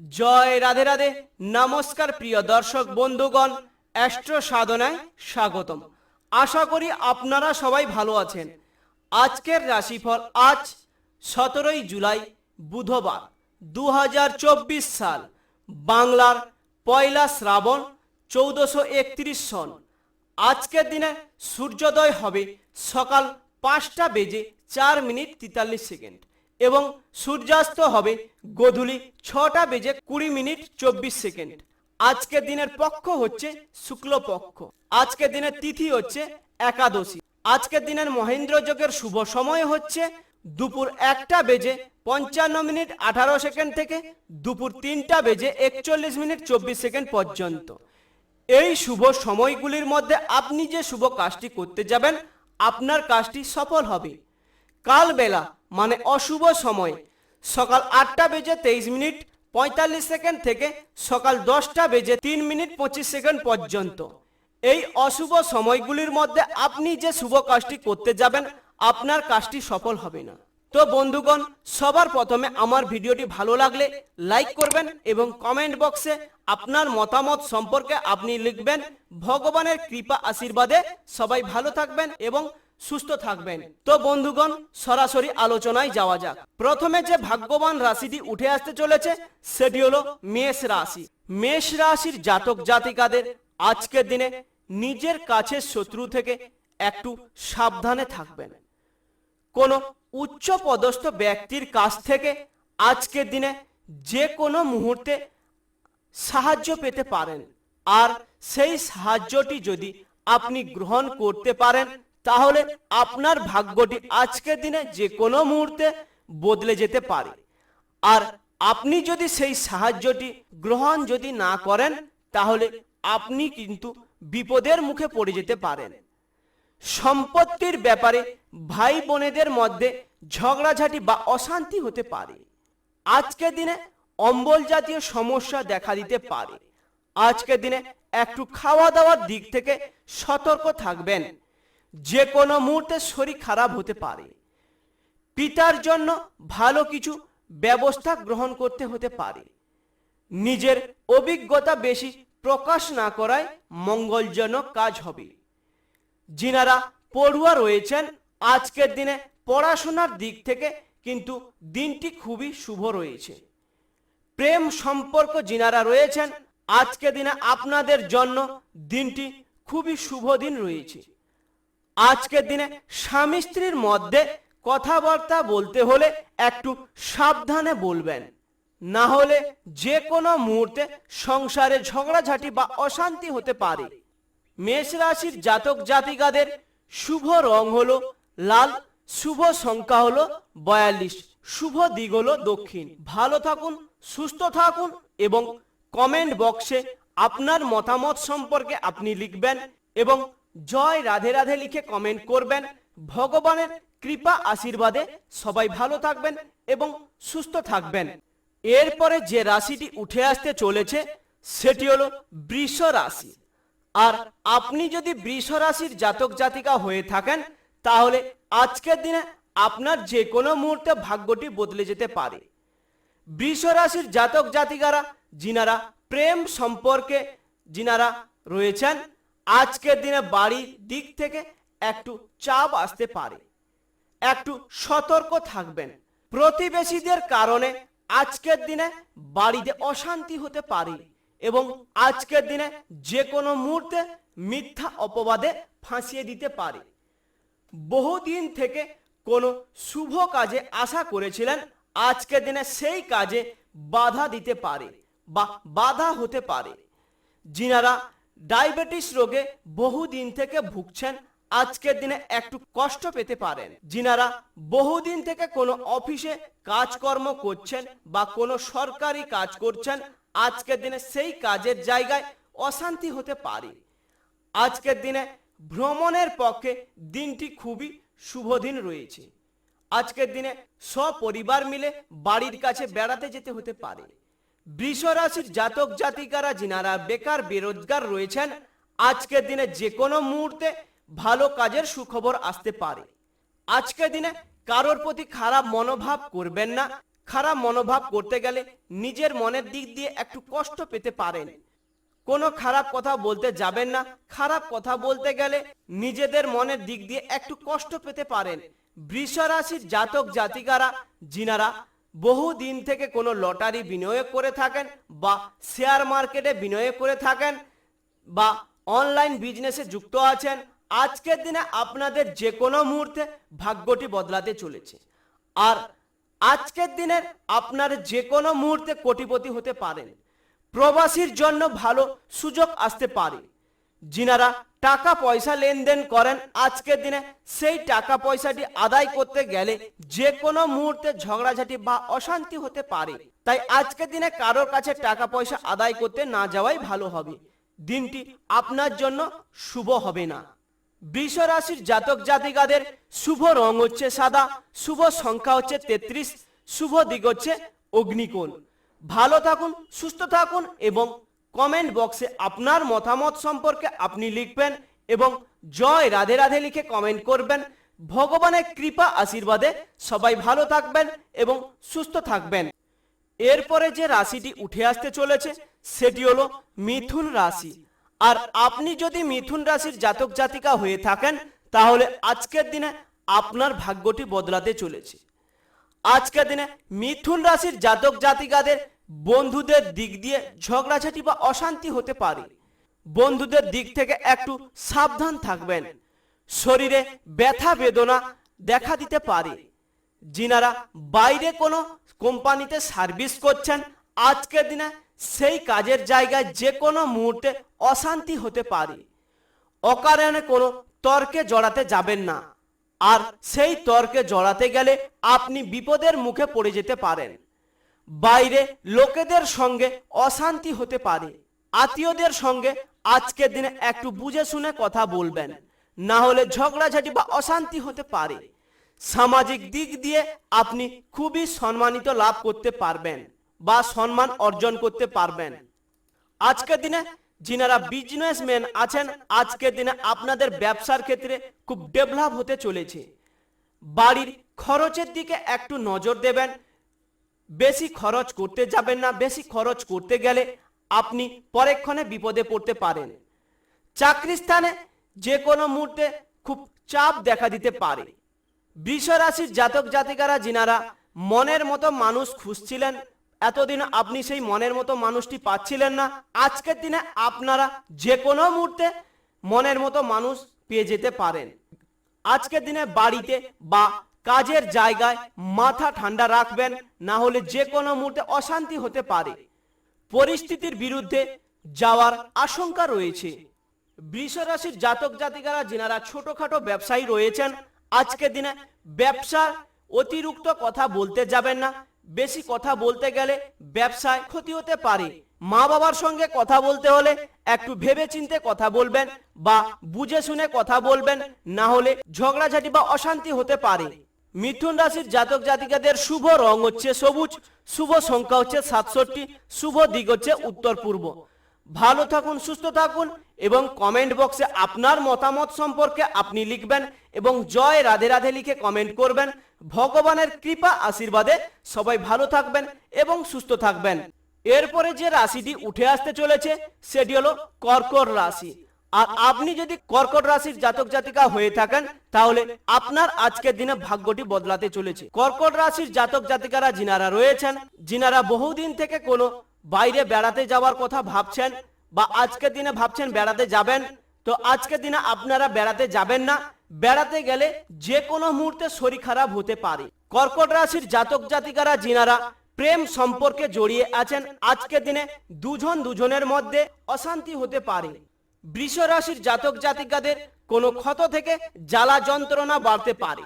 জয় রাধে রাধে। নমস্কার প্রিয় দর্শক বন্ধুগণ, অ্যাস্ট্রো সাধনায় স্বাগতম। আশা করি আপনারা সবাই ভালো আছেন। আজকের রাশিফল আজ সতেরোই জুলাই, বুধবার দু হাজার চব্বিশ সাল, বাংলার পয়লা শ্রাবণ, চৌদ্দশো একত্রিশ সন। আজকের দিনে সূর্যোদয় হবে সকাল পাঁচটা বেজে চার মিনিট তেতাল্লিশ সেকেন্ড। এবং সূর্যাস্ত হবে গধূলি ছটা বেজে কুড়ি মিনিট চব্বিশ সেকেন্ড। আজকের দিনের পক্ষ হচ্ছে শুক্লপক্ষ। আজকের দিনের তিথি হচ্ছে একাদশী। আজকের দিনের মহেন্দ্র যোগের শুভ সময় হচ্ছে দুপুর একটা বেজে পঞ্চান্ন মিনিট আঠারো সেকেন্ড থেকে দুপুর তিনটা বেজে একচল্লিশ মিনিট চব্বিশ সেকেন্ড পর্যন্ত। এই শুভ সময়গুলির মধ্যে আপনি যে শুভ কাজটি করতে যাবেন, আপনার কাজটি সফল হবে। কাল বেলা মানে অশুভ সময়। সকাল আটটা বেজে তেইশ মিনিট পঁয়তাল্লিশ সেকেন্ড থেকে সকাল দশটা বেজে তিন মিনিট পঁচিশ সেকেন্ড পর্যন্ত। এই অশুভ সময়গুলির মধ্যে আপনি যে শুভ কাজটি করতে যাবেন, আপনার কাজটি সফল হবে না। তো বন্ধুগণ, সবার প্রথমে আমার ভিডিওটি ভালো লাগলে লাইক করবেন এবং কমেন্ট বক্সে আপনার মতামত সম্পর্কে আপনি লিখবেন। ভগবানের কৃপা আশীর্বাদে সবাই ভালো থাকবেন এবং সুস্থ থাকবেন। তো বন্ধুগণ, সরাসরি আলোচনায় যাওয়া যাক। প্রথমে যে ভাগ্যবান রাশিটি উঠে আসতে চলেছে, সেটি হলো মেষ রাশি। মেষ রাশির জাতক জাতিকাদের আজকের দিনে নিজের কাছের শত্রু থেকে একটু সাবধানে থাকবেন। কোনো উচ্চ পদস্থ ব্যক্তির কাছ থেকে আজকের দিনে যে কোনো মুহূর্তে সাহায্য পেতে পারেন। আর সেই সাহায্যটি যদি আপনি গ্রহণ করতে পারেন তাহলে আপনার ভাগ্যটি আজকের দিনে যে কোনো মুহূর্তে বদলে যেতে পারে। আর আপনি যদি সেই সাহায্যটি গ্রহণ যদি না করেন, তাহলে আপনি কিন্তু বিপদের মুখে পড়ে যেতে পারেন। সম্পত্তির ব্যাপারে ভাই বোনেদের মধ্যে ঝগড়াঝাটি বা অশান্তি হতে পারে। আজকের দিনে অম্বল জাতীয় সমস্যা দেখা দিতে পারে। আজকের দিনে একটু খাওয়া দাওয়ার দিক থেকে সতর্ক থাকবেন। যে কোনো মুহূর্তে শরীর খারাপ হতে পারে। পিতার জন্য ভালো কিছু ব্যবস্থা গ্রহণ করতে হতে পারে। নিজের অভিজ্ঞতা বেশি প্রকাশ না করায় মঙ্গলজনক কাজ হবে। যিনারা পড়ুয়া রয়েছেন, আজকের দিনে পড়াশোনার দিক থেকে কিন্তু দিনটি খুবই শুভ রয়েছে। প্রেম সম্পর্ক যিনারা রয়েছেন আজকে দিনে আপনাদের জন্য দিনটি খুবই শুভ দিন রয়েছে। আজকের দিনে স্বামী স্ত্রীর মধ্যে কথাবার্তা বলতে হলে একটু সাবধানে বলবেন। না হলে যে কোনো মুহূর্তে সংসারে ঝগড়াঝাটি বা অশান্তি হতে পারে। মেষ রাশির জাতক জাতিকাদের শুভ রং হলো লাল, শুভ সংখ্যা হলো বয়াল্লিশ, শুভ দিক হলো দক্ষিণ। ভালো থাকুন, সুস্থ থাকুন এবং কমেন্ট বক্সে আপনার মতামত সম্পর্কে আপনি লিখবেন এবং জয় রাধে রাধে লিখে কমেন্ট করবেন। ভগবানের কৃপা আশীর্বাদে সবাই ভালো থাকবেন এবং সুস্থ থাকবেন। এরপরে যে রাশিটি উঠে আসতে চলেছে, সেটি হলো বৃষ রাশি। আর আপনি যদি বৃষ রাশির জাতক জাতিকা হয়ে থাকেন, তাহলে আজকের দিনে আপনার যে কোনো মুহূর্তে ভাগ্যটি বদলে যেতে পারে। বৃষ রাশির জাতক জাতিকারা, যিনারা প্রেম সম্পর্কে, যিনারা রয়েছেন আজকের দিনে বাড়ির দিক থেকে একটু চাপ আসতে পারে। একটু সতর্ক থাকবেন। প্রতিবেশীদের কারণে আজকের দিনে বাড়িতে অশান্তি হতে পারে এবং আজকের দিনে যে কোনো মুহূর্তে মিথ্যা অপবাদে ফাঁসিয়ে দিতে পারে। বহুদিন থেকে কোনো শুভ কাজে আশা করেছিলেন আজকের দিনে সেই কাজে বাধা দিতে পারে বা বাধা হতে পারে। যিনারা ডায়াবেটিস রোগে বহুদিন থেকে ভুগছেন, আজকের দিনে একটু কষ্ট পেতে পারেন। যিনারা বহুদিন থেকে কোনো অফিসে কাজকর্ম করছেন বা কোনো সরকারি কাজ করছেন, আজকের দিনে সেই কাজের জায়গায় অশান্তি হতে পারে। আজকের দিনে ভ্রমণের পক্ষে দিনটি খুবই শুভ দিন রয়েছে। আজকের দিনে সপরিবার মিলে বাড়ির কাছে বেড়াতে যেতে হতে পারে। বৃষ রাশির জাতক জাতিকারা যিনারা বেকার, বেরোজগার রয়েছেন, আজকের দিনে যে কোনো মুহূর্তে ভালো কাজের সুখবর আসতে পারে। আজকের দিনে কারোর প্রতি খারাপ মনোভাব করবেন না। খারাপ মনোভাব করতে গেলে নিজের মনের দিক দিয়ে একটু কষ্ট পেতে পারেন। কোনো খারাপ কথা বলতে যাবেন না। খারাপ কথা বলতে গেলে নিজেদের মনের দিক দিয়ে একটু কষ্ট পেতে পারেন। বৃষ রাশির জাতক জাতিকারা যিনারা বহু দিন থেকে কোনো লটারি বিনিয়োগ করে থাকেন বা শেয়ার মার্কেটে বিনিয়োগ করে থাকেন বা অনলাইন বিজনেসে যুক্ত আছেন, আজকের দিনে আপনাদের যে কোনো মুহূর্তে ভাগ্যটি বদলাতে চলেছে। আর আজকের দিনের আপনার যে কোনো মুহূর্তে কোটিপতি হতে পারেন। প্রবাসীর জন্য ভালো সুযোগ আসতে পারে। যিনারা টাকা পয়সা লেনদেন করেন। আজকের দিনে সেই টাকা পয়সাটি আদায় করতে গেলে যে কোনো মুহূর্তে ঝগড়াঝাটি বা অশান্তি হতে পারে। তাই আজকের দিনে কারোর কাছে টাকা পয়সা আদায় করতে না যাওয়াই ভালো হবে। দিনটি আপনার জন্য শুভ হবে না। বৃষ রাশির জাতক জাতিকাদের শুভ রং হচ্ছে সাদা, শুভ সংখ্যা হচ্ছে তেত্রিশ, শুভ দিক হচ্ছে অগ্নিকোণ। ভালো থাকুন, সুস্থ থাকুন এবং কমেন্ট বক্সে আপনার মতামত সম্পর্কে আপনি লিখবেন এবং জয় রাধে রাধে লিখে কমেন্ট করবেন। ভগবানের কৃপা আশীর্বাদে সবাই ভালো থাকবেন এবং সুস্থ থাকবেন। এরপরে যে রাশিটি উঠে আসতে চলেছে, সেটি হলো মিথুন রাশি। আর আপনি যদি মিথুন রাশির জাতক জাতিকা হয়ে থাকেন, তাহলে আজকের দিনে আপনার ভাগ্যটি বদলাতে চলেছে। আজকের দিনে মিথুন রাশির জাতক জাতিকাদের বন্ধুদের দিক দিয়ে ঝগড়াঝাটি বা অশান্তি হতে পারে। বন্ধুদের দিক থেকে একটু সাবধান থাকবেন। শরীরে ব্যথা, বেদনা দেখা দিতে পারে। যিনারা বাইরে কোনো কোম্পানিতে সার্ভিস করছেন, আজকের দিনে সেই কাজের জায়গায় যে কোনো মুহূর্তে অশান্তি হতে পারে। অকারণে কোনো তর্কে জড়াতে যাবেন না। আর সেই তর্কে জড়াতে গেলে আপনি বিপদের মুখে পড়ে যেতে পারেন। বাইরে লোকেদের সঙ্গে অশান্তি হতে পারে। আত্মীয়দের সঙ্গে আজকের দিনে একটু বুঝে শুনে কথা বলবেন। না হলে ঝগড়াঝাটি বা অশান্তি হতে পারে। সামাজিক দিক দিয়ে আপনি খুবই সম্মানিত লাভ করতে পারবেন বা সম্মান অর্জন করতে পারবেন। আজকের দিনে যিনারা বিজনেসম্যান আছেন, আজকের দিনে আপনাদের ব্যবসার ক্ষেত্রে খুব ডেভেলপ হতে চলেছে। বাড়ির খরচের দিকে একটু নজর দেবেন বেশি খরচ করতে যাবেন না, বেশি খরচ করতে গেলে আপনি পরেক্ষণে বিপদে পড়তে পারেন। চাকরি স্থানে যে কোনো মুহূর্তে খুব চাপ দেখা দিতে পারে। রাশির জাতক জাতিকারা যিনারা মনের মতো মানুষ খুঁজছিলেন, এতদিন আপনি সেই মনের মতো মানুষটি পাচ্ছিলেন না, আজকের দিনে আপনারা যে কোনো মুহূর্তে মনের মতো মানুষ পেয়ে যেতে পারেন। আজকের দিনে বাড়িতে বা কাজের জায়গায় মাথা ঠান্ডা রাখবেন, না হলে যে কোনো মুহূর্তে অশান্তি হতে পারে। পরিস্থিতির বিরুদ্ধে যাওয়ার আশঙ্কা রয়েছে। বৃষ রাশির জাতক জাতিকারা যিনারা ছোটখাটো ব্যবসায়ী রয়েছেন, আজকের দিনে ব্যবসার অতিরিক্ত কথা বলতে যাবেন না। বেশি কথা বলতে গেলে ব্যবসায় ক্ষতি হতে পারে। মা বাবার সঙ্গে কথা বলতে হলে একটু ভেবে চিনতে কথা বলবেন বা বুঝে শুনে কথা বলবেন, না হলে ঝগড়াঝাটি বা অশান্তি হতে পারে। মিথুন রাশির জাতক জাতিকাদের শুভ রং হচ্ছে সবুজ, শুভ সংখ্যা হচ্ছে সাতষট্টি, শুভ দিক হচ্ছে উত্তর পূর্ব। ভালো থাকুন, সুস্থ থাকুন এবং কমেন্ট বক্সে আপনার মতামত সম্পর্কে আপনি লিখবেন এবং জয় রাধে রাধে লিখে কমেন্ট করবেন। ভগবানের কৃপা আশীর্বাদে সবাই ভালো থাকবেন এবং সুস্থ থাকবেন। এরপরে যে রাশিটি উঠে আসতে চলেছে, সেটি হলো কর্কর রাশি। আর আপনি যদি কর্কট রাশির জাতক জাতিকা হয়ে থাকেন, তাহলে আপনার আজকের দিনে ভাগ্যটি বদলাতে চলেছে। কর্কট রাশির জাতক জাতিকারা যিনারা রয়েছেন, যিনারা বহুদিন থেকে কোনো বাইরে বেড়াতে যাওয়ার কথা ভাবছেন বা আজকের দিনে ভাবছেন বেড়াতে যাবেন, তো আজকের দিনে আপনারা বেড়াতে যাবেন না। বেড়াতে গেলে যে কোনো মুহূর্তে শরীর খারাপ হতে পারে। কর্কট রাশির জাতক জাতিকারা যিনারা প্রেম সম্পর্কে জড়িয়ে আছেন, আজকের দিনে দুজন দুজনের মধ্যে অশান্তি হতে পারে। বৃষ রাশির জাতক জাতিকাদের কোনো ক্ষত থেকে জ্বালা যন্ত্রণা বাড়তে পারে।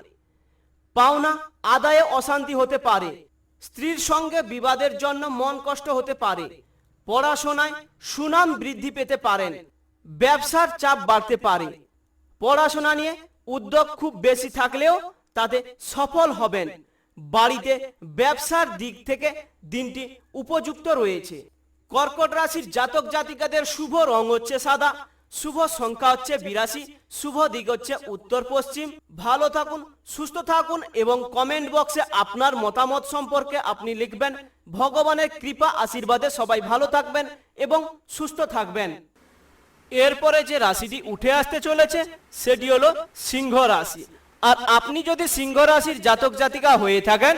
পাওনা আদায়ে অশান্তি হতে পারে। স্ত্রীর সঙ্গে বিবাদের জন্য মন কষ্ট হতে পারে। পড়াশোনায় সুনাম বৃদ্ধি পেতে পারেন। ব্যবসার চাপ বাড়তে পারে। পড়াশোনা নিয়ে উদ্যোগ খুব বেশি থাকলেও তাতে সফল হবেন। বাড়িতে ব্যবসার দিক থেকে দিনটি উপযুক্ত রয়েছে। কর্কট রাশির জাতক জাতিকাদের শুভ রং হচ্ছে সাদা, শুভ সংখ্যা হচ্ছে বিরাশি, শুভ দিক হচ্ছে উত্তর পশ্চিম। ভালো থাকুন, সুস্থ থাকুন এবং কমেন্ট বক্সে আপনার মতামত সম্পর্কে আপনি লিখবেন। ভগবানের কৃপা, আশীর্বাদে সবাই ভালো থাকবেন এবং সুস্থ থাকবেন। এরপরে যে রাশিটি উঠে আসতে চলেছে, সেটি হলো সিংহ রাশি। আর আপনি যদি সিংহ রাশির জাতক জাতিকা হয়ে থাকেন,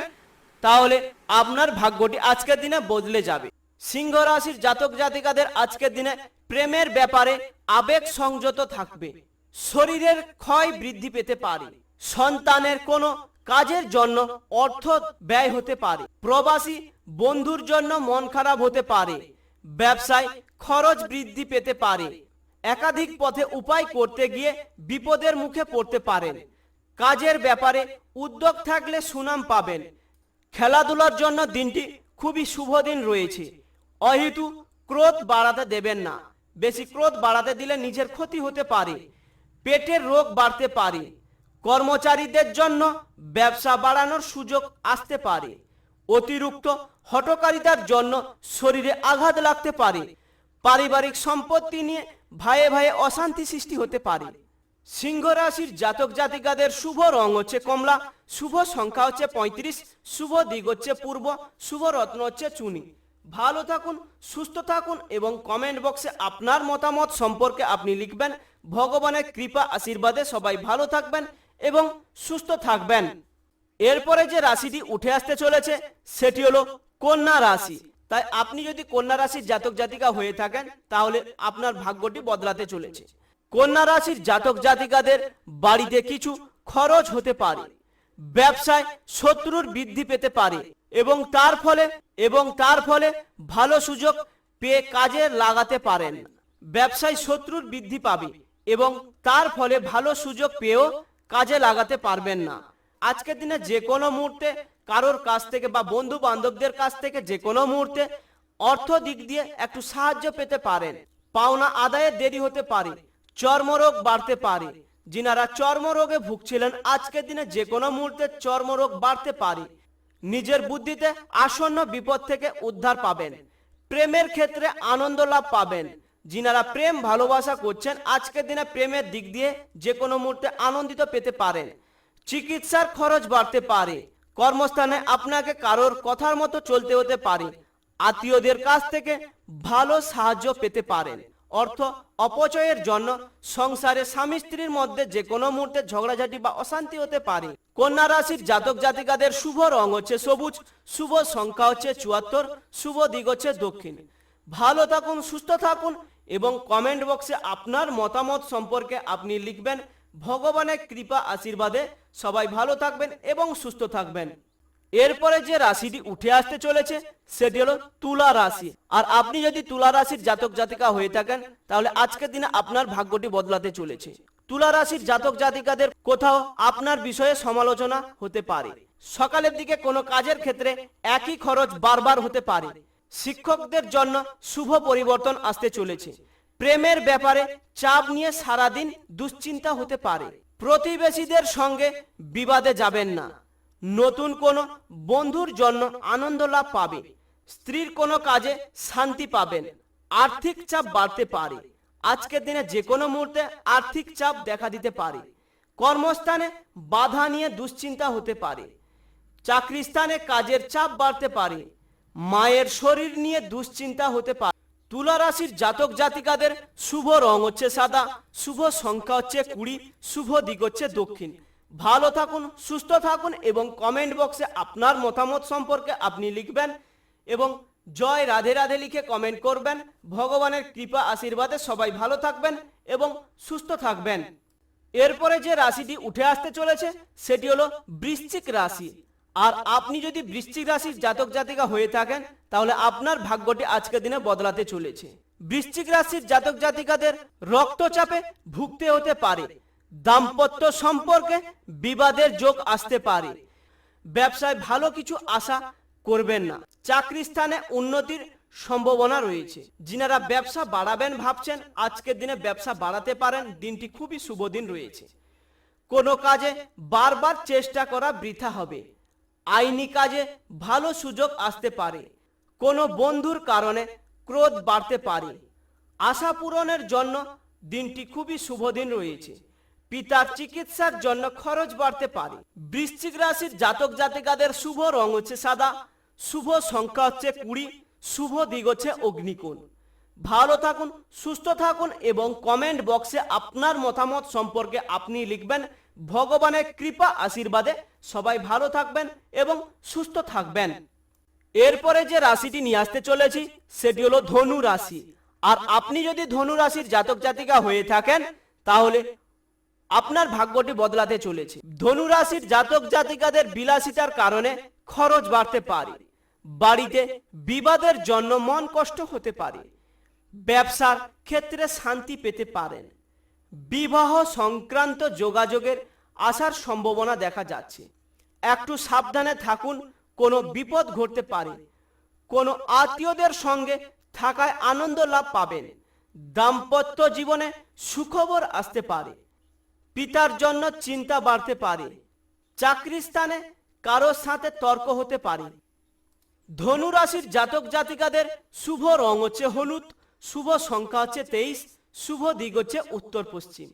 তাহলে আপনার ভাগ্যটি আজকের দিনে বদলে যাবে। সিংহ রাশির জাতক জাতিকাদের আজকের দিনে প্রেমের ব্যাপারে আবেগ সংযত থাকবে। শরীরের ক্ষয় বৃদ্ধি পেতে পারে। সন্তানের কোনো কাজের জন্য অর্থ ব্যয় হতে পারে। প্রবাসী বন্ধুর জন্য মন খারাপ হতে পারে। ব্যবসায় খরচ বৃদ্ধি পেতে পারে। একাধিক পথে উপায় করতে গিয়ে বিপদের মুখে পড়তে পারেন। কাজের ব্যাপারে উদ্যোগ থাকলে সুনাম পাবেন। খেলাধুলার জন্য দিনটি খুবই শুভ দিন রয়েছে। অহেতু ক্রোধ বাড়াতে দেবেন না। বেশি ক্রোধ বাড়াতে দিলে নিজের ক্ষতি হতে পারে। পেটের রোগ বাড়তে পারে। কর্মচারীদের জন্য ব্যবসা বাড়ানোর সুযোগ আসতে পারে। অতিরিক্ত হটকারিতার জন্য শরীরে আঘাত লাগতে পারে। পারিবারিক সম্পত্তি নিয়ে ভাইয়ে ভাইয়ে অশান্তি সৃষ্টি হতে পারে। সিংহ রাশির জাতক জাতিকাদের শুভ রং হচ্ছে কমলা, শুভ সংখ্যা হচ্ছে পঁয়ত্রিশ, শুভ দিক হচ্ছে পূর্ব, শুভ রত্ন হচ্ছে চুনি। ভালো থাকুন, সুস্থ থাকুন এবং কমেন্ট বক্সে আপনার মতামত সম্পর্কে আপনি লিখবেন। ভগবানের কৃপা, আশীর্বাদে সবাই ভালো থাকবেন এবং সুস্থ থাকবেন। এরপরে যে রাশিটি উঠে আসতে চলেছে, সেটি হলো কন্যা রাশি। তাই আপনি যদি কন্যা রাশির জাতক জাতিকা হয়ে থাকেন, তাহলে আপনার ভাগ্যটি বদলাতে চলেছে। কন্যা রাশির জাতক জাতিকাদের বাড়িতে কিছু খরচ হতে পারে। ব্যবসায় শত্রুর বৃদ্ধি পেতে পারে। এবং তার ফলে, এবং তার ফলে ভালো সুযোগ পেয়ে কাজে লাগাতে পারেন। ব্যবসায় শত্রুর বৃদ্ধি পাবে এবং তার ফলে ভালো সুযোগ পেয়েও কাজে লাগাতে পারবেন না। আজকের দিনে যে কোনো মুহূর্তে কারোর কাছ থেকে বা বন্ধু বান্ধবদের কাছ থেকে যে কোনো মুহূর্তে অর্থ দিক দিয়ে একটু সাহায্য পেতে পারেন। পাওনা আদায়ে দেরি হতে পারে, চর্মরোগ বাড়তে পারে। যিনারা চর্মরোগে ভুগছিলেন, আজকের দিনে যে কোনো মুহূর্তে চর্মরোগ বাড়তে পারে। নিজের বুদ্ধিতে আসন্ন বিপদ থেকে উদ্ধার পাবেন। প্রেমের ক্ষেত্রে আনন্দ লাভ পাবেন। যিনারা প্রেম ভালোবাসা করছেন, আজকের দিনে প্রেমের দিক দিয়ে যে কোনো মুহূর্তে আনন্দিত পেতে পারেন। চিকিৎসার খরচ বাড়তে পারে। কর্মস্থানে আপনাকে কারোর কথার মতো চলতে হতে পারে। আত্মীয়দের কাছ থেকে ভালো সাহায্য পেতে পারেন। অর্থ অপচয়ের জন্য সংসারে স্বামী স্ত্রীর মধ্যে যে কোনো মুহূর্তে ঝগড়াঝাটি বা অশান্তি হতে পারে। কন্যা রাশির জাতক জাতিকাদের শুভ রং হচ্ছে সবুজ, শুভ সংখ্যা হচ্ছে চুয়াত্তর, শুভ দিক হচ্ছে দক্ষিণ। ভালো থাকুন, সুস্থ থাকুন এবং কমেন্ট বক্সে আপনার মতামত সম্পর্কে আপনি লিখবেন। ভগবানের কৃপা আশীর্বাদে সবাই ভালো থাকবেন এবং সুস্থ থাকবেন। এরপরে যে রাশিটি উঠে আসতে চলেছে, সেটি হলো তুলা রাশি। আর আপনি যদি তুলা রাশির জাতক জাতিকা হয়ে থাকেন, তাহলে আজকের দিনে আপনার ভাগ্যটি বদলাতে চলেছে। তুলা রাশির জাতক জাতিকাদের কোথাও আপনার বিষয়ে সমালোচনা হতে পারে। সকালের দিকে কোনো কাজের ক্ষেত্রে একই খরচ বারবার হতে পারে। শিক্ষকদের জন্য শুভ পরিবর্তন আসতে চলেছে। প্রেমের ব্যাপারে চাপ নিয়ে সারাদিন দুশ্চিন্তা হতে পারে। প্রতিবেশীদের সঙ্গে বিবাদে যাবেন না। নতুন কোনো বন্ধুর জন্য আনন্দ লাভ পাবে, স্ত্রীর কোনো কাজে শান্তি পাবেন, আর্থিক চাপ বাড়তে পারে। আজকের দিনে যে কোনো মুহূর্তে আর্থিক চাপ দেখা দিতে পারে। কর্মস্থানে বাধা নিয়ে দুশ্চিন্তা হতে পারে। চাকরি স্থানে কাজের চাপ বাড়তে পারে। মায়ের শরীর নিয়ে দুশ্চিন্তা হতে পারে। তুলা রাশির জাতক জাতিকাদের শুভ রং হচ্ছে সাদা, শুভ সংখ্যা হচ্ছে কুড়ি, শুভ দিক হচ্ছে দক্ষিণ। ভালো থাকুন, সুস্থ থাকুন এবং কমেন্ট বক্সে আপনার মতামত সম্পর্কে আপনি লিখবেন এবং জয় রাধে রাধে লিখে কমেন্ট করবেন। ভগবানের কৃপা আশীর্বাদে সবাই ভালো থাকবেন এবং সুস্থ থাকবেন। এরপরে যে রাশিটি উঠে আসতে চলেছে, সেটি হলো বৃশ্চিক রাশি। আর আপনি যদি বৃশ্চিক রাশির জাতক জাতিকা হয়ে থাকেন, তাহলে আপনার ভাগ্যটি আজকের দিনে বদলাতে চলেছে। বৃশ্চিক রাশির জাতক জাতিকাদের রক্তচাপে ভুগতে হতে পারে। দাম্পত্য সম্পর্কে বিবাদের যোগ আসতে পারে। ব্যবসায় ভালো কিছু আশা করবেন না। চাকরি স্থানে উন্নতির সম্ভাবনা রয়েছে। যিনারা ব্যবসা বাড়াবেন ভাবছেন, আজকের দিনে ব্যবসা বাড়াতে পারেন, দিনটি খুবই শুভ দিন রয়েছে। কোনো কাজে বারবার চেষ্টা করা বৃথা হবে। আইনি কাজে ভালো সুযোগ আসতে পারে। কোনো বন্ধুর কারণে ক্রোধ বাড়তে পারে। আশা পূরণের জন্য দিনটি খুবই শুভ দিন রয়েছে। পিতার চিকিৎসার জন্য খরচ বাড়তে পারে। বৃশ্চিক রাশির জাতক জাতিকাদের শুভ রং হচ্ছে সাদা, শুভ সংখ্যা হচ্ছে কুড়ি, শুভ দিক হচ্ছে অগ্নিকোণ। ভালো থাকুন, সুস্থ থাকুন এবং কমেন্ট বক্সে আপনার মতামত সম্পর্কে আপনি লিখবেন। ভগবানের কৃপা আশীর্বাদে সবাই ভালো থাকবেন এবং সুস্থ থাকবেন। এরপরে যে রাশিটি নিয়ে আসতে চলেছি, সেটি হলো ধনু রাশি। আর আপনি যদি ধনু রাশির জাতক জাতিকা হয়ে থাকেন, তাহলে আপনার ভাগ্যটি বদলাতে চলেছে। ধনুরাশির জাতক জাতিকাদের বিলাসিতার কারণে খরচ বাড়তে পারে। বাড়িতে বিবাদের জন্য মন কষ্ট হতে পারে। ব্যবসার ক্ষেত্রে শান্তি পেতে পারেন। বিবাহ সংক্রান্ত যোগাযোগের আসার সম্ভাবনা দেখা যাচ্ছে। একটু সাবধানে থাকুন, কোনো বিপদ ঘটতে পারে। কোনো আত্মীয়দের সঙ্গে থাকায় আনন্দ লাভ পাবেন। দাম্পত্য জীবনে সুখবর আসতে পারে। পিতার জন্য চিন্তা বাড়তে পারে। চাকরি স্থানে কারোর সাথে তর্ক হতে পারে। ধনু রাশির জাতক জাতিকাদের শুভ রং হচ্ছে হলুদ, শুভ সংখ্যা হচ্ছে তেইশ, শুভ দিক হচ্ছে উত্তর পশ্চিম।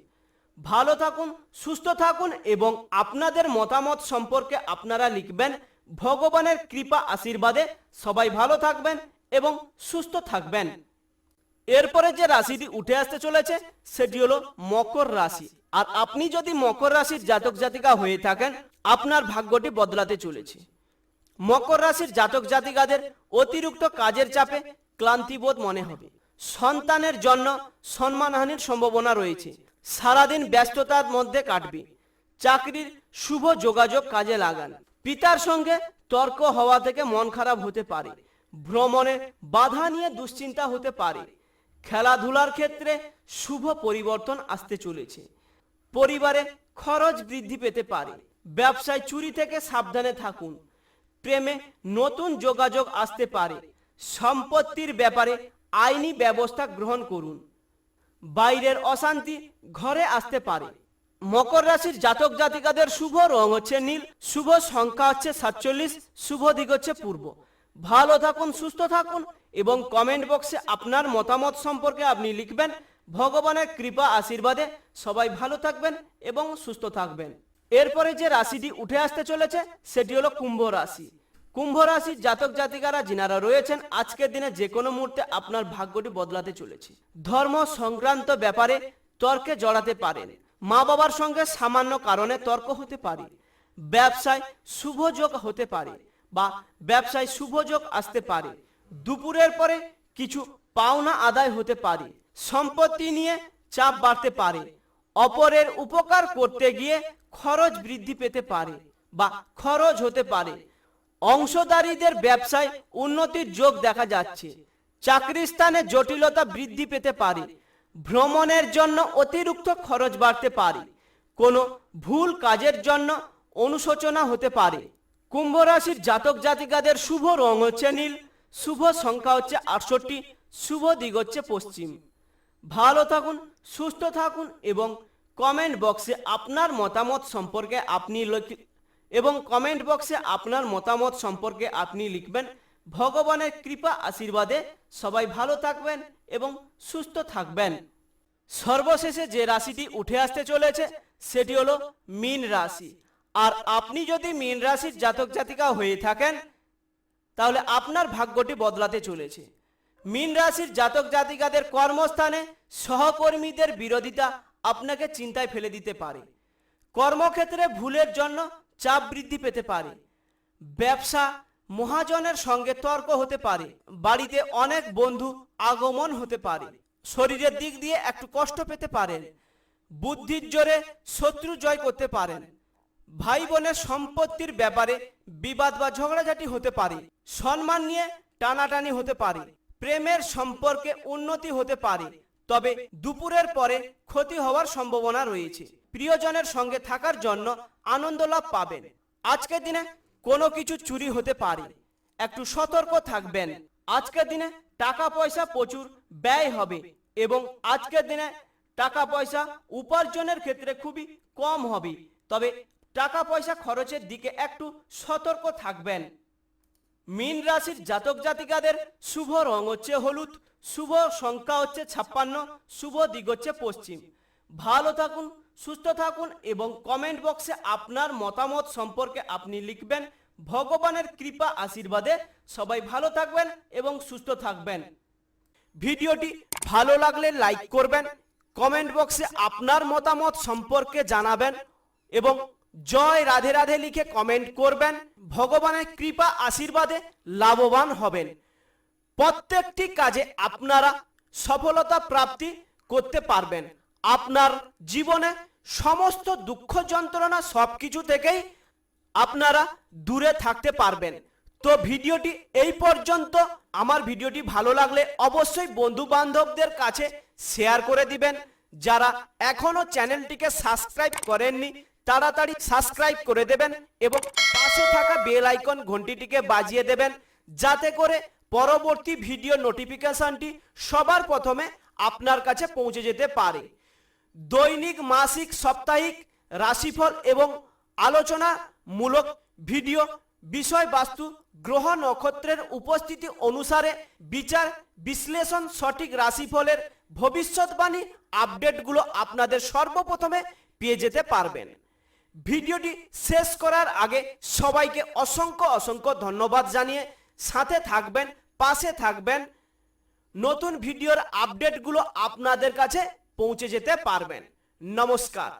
ভালো থাকুন, সুস্থ থাকুন এবং আপনাদের মতামত সম্পর্কে আপনারা লিখবেন। ভগবানের কৃপা আশীর্বাদে সবাই ভালো থাকবেন এবং সুস্থ থাকবেন। এরপরে যে রাশিটি উঠে আসতে চলেছে, সেটি হলো মকর রাশি। আর আপনি যদি মকর রাশির জাতক জাতিকা হয়ে থাকেন, আপনার ভাগ্যটি বদলাতে চলেছে। মকর রাশির জাতক জাতিকাদের অতিরিক্ত কাজের চাপে ক্লান্তিবোধ মনে হবে। সন্তানের জন্য সম্মানহানির সম্ভাবনা রয়েছে। সারাদিন ব্যস্ততার মধ্যে কাটবে। চাকরির শুভ যোগাযোগ কাজে লাগান। পিতার সঙ্গে তর্ক হওয়া থেকে মন খারাপ হতে পারে। ভ্রমণে বাধা নিয়ে দুশ্চিন্তা হতে পারে। খেলাধুলার ক্ষেত্রে শুভ পরিবর্তন আসতে চলেছে। পরিবারে খরচ বৃদ্ধি পেতে পারে। ব্যবসায় চুরি থেকে সাবধানে থাকুন। প্রেমে নতুন যোগাযোগ আসতে পারে। সম্পত্তির ব্যাপারে আইনি ব্যবস্থা গ্রহণ করুন। বাইরের অশান্তি ঘরে আসতে পারে। মকর রাশির জাতক জাতিকাদের শুভ রং হচ্ছে নীল, শুভ সংখ্যা হচ্ছে সাতচল্লিশ, শুভ দিক হচ্ছে পূর্ব। ভালো থাকুন, সুস্থ থাকুন এবং কমেন্ট বক্সে আপনার মতামত সম্পর্কে আপনি লিখবেন। ভগবানের কৃপা আশীর্বাদে সবাই ভালো থাকবেন এবং সুস্থ থাকবেন। এরপরে যে রাশিটি উঠে আসতে চলেছে, সেটি হলো কুম্ভ রাশি। কুম্ভ রাশির জাতক জাতিকারা যিনারা রয়েছেন, আজকের দিনে যে কোনো মুহূর্তে আপনার ভাগ্যটি বদলাতে চলেছে। ধর্ম সংক্রান্ত ব্যাপারে তর্কে জড়াতে পারেন। মা বাবার সঙ্গে সামান্য কারণে তর্ক হতে পারে। ব্যবসায় শুভযোগ হতে পারে বা ব্যবসায় শুভযোগ আসতে পারে। দুপুরের পরে কিছু পাওনা আদায় হতে পারে, সম্পত্তি নিয়ে চাপ বাড়তে পারে, অপরের উপকার করতে গিয়ে খরচ বৃদ্ধি পেতে পারে বা খরচ হতে পারে। অংশদারীদের ব্যবসায় উন্নতির যোগ দেখা যাচ্ছে চাকরি স্থানে জটিলতা বৃদ্ধি পেতে পারে, ভ্রমণের জন্য অতিরিক্ত খরচ বাড়তে পারে, কোনো ভুল কাজের জন্য অনুশোচনা হতে পারে। কুম্ভ রাশির জাতক জাতিকাদের শুভ রং হচ্ছে নীল শুভ সংখ্যা হচ্ছে আটষট্টি, শুভ দিক হচ্ছে পশ্চিম। ভালো থাকুন, সুস্থ থাকুন এবং কমেন্ট বক্সে আপনার মতামত সম্পর্কে আপনি এবং কমেন্ট বক্সে আপনার মতামত সম্পর্কে আপনি লিখবেন। ভগবানের কৃপা আশীর্বাদে সবাই ভালো থাকবেন এবং সুস্থ থাকবেন। সর্বশেষে যে রাশিটি উঠে আসতে চলেছে, সেটি হলো মীন রাশি। আর আপনি যদি মীন রাশির জাতক জাতিকা হয়ে থাকেন তাহলে আপনার ভাগ্যটি বদলাতে চলেছে। মীন রাশির জাতক জাতিকাদের কর্মস্থানে সহকর্মীদের বিরোধিতা আপনাকে চিন্তায় ফেলে দিতে পারে। কর্মক্ষেত্রে ভুলের জন্য চাপ বৃদ্ধি পেতে পারে। ব্যবসা মহাজনের সঙ্গে তর্ক হতে পারে। বাড়িতে অনেক বন্ধু আগমন হতে পারে। শরীরের দিক দিয়ে একটু কষ্ট পেতে পারেন। বুদ্ধির জোরে শত্রু জয় করতে পারেন। ভাই বোনের সম্পত্তির ব্যাপারে বিবাদ বা ঝগড়াঝাটি হতে পারে, সম্মান নিয়ে টানাটানি হতে পারে, প্রেমের সম্পর্কে উন্নতি হতে পারে, তবে দুপুরের পরে ক্ষতি হওয়ার সম্ভাবনা রয়েছে। প্রিয়জনের সঙ্গে থাকার জন্য আনন্দ লাভ পাবেন। আজকের দিনে কোনো কিছু চুরি হতে পারে। একটু সতর্ক থাকবেন। আজকের দিনে টাকা পয়সা প্রচুর ব্যয় হবে এবং আজকের দিনে টাকা পয়সা উপার্জনের ক্ষেত্রে খুবই কম হবে। তবে টাকা পয়সা খরচের দিকে একটু সতর্ক থাকবেন। মীন রাশির জাতক জাতিকাদের শুভ রং হচ্ছে হলুদ, শুভ সংখ্যা হচ্ছে ছাপ্পান্ন, শুভ দিক হচ্ছে পশ্চিম। ভালো থাকুন, সুস্থ থাকুন এবং কমেন্ট বক্সে আপনার মতামত সম্পর্কে আপনি লিখবেন। ভগবানের কৃপা আশীর্বাদে সবাই ভালো থাকবেন এবং সুস্থ থাকবেন। ভিডিওটি ভালো লাগলে লাইক করবেন, কমেন্ট বক্সে আপনার মতামত সম্পর্কে জানাবেন এবং জয় রাধে রাধে লিখে কমেন্ট করবেন, ভগবানের কৃপা আশীর্বাদে লাভবান হবেন। প্রত্যেকটি কাজে আপনারা সফলতা প্রাপ্তি করতে পারবেন। আপনার জীবনে সমস্ত দুঃখ যন্ত্রণা সব কিছু থেকেই আপনারা দূরে থাকতে পারবেন। তো ভিডিওটি এই পর্যন্ত। আমার ভিডিওটি ভালো লাগলে অবশ্যই বন্ধু বান্ধবদের কাছে শেয়ার করে দিবেন। যারা এখনও চ্যানেলটিকে সাবস্ক্রাইব করেননি তাড়াতাড়ি সাবস্ক্রাইব করে দেবেন এবং পাশে থাকা বেল আইকন ঘন্টিটিকে বাজিয়ে দেবেন যাতে করে পরবর্তী ভিডিও নোটিফিকেশনটি সবার প্রথমে আপনার কাছে পৌঁছে যেতে পারে। দৈনিক, মাসিক, সাপ্তাহিক, রাশিফল এবং আলোচনামূলক ভিডিও বিষয়বস্তু গ্রহ নক্ষত্রের উপস্থিতি অনুসারে বিচার, বিশ্লেষণ, সঠিক রাশিফলের ভবিষ্যৎবাণী আপডেটগুলো আপনাদের সর্বপ্রথমে পেয়ে যেতে পারবেন। ভিডিওটি শেষ করার আগে সবাইকে অসংখ্য অসংখ্য ধন্যবাদ জানিয়ে সাথে থাকবেন, পাশে থাকবেন। নতুন ভিডিওর আপডেটগুলো আপনাদের কাছে পৌঁছে যেতে পারবেন। নমস্কার।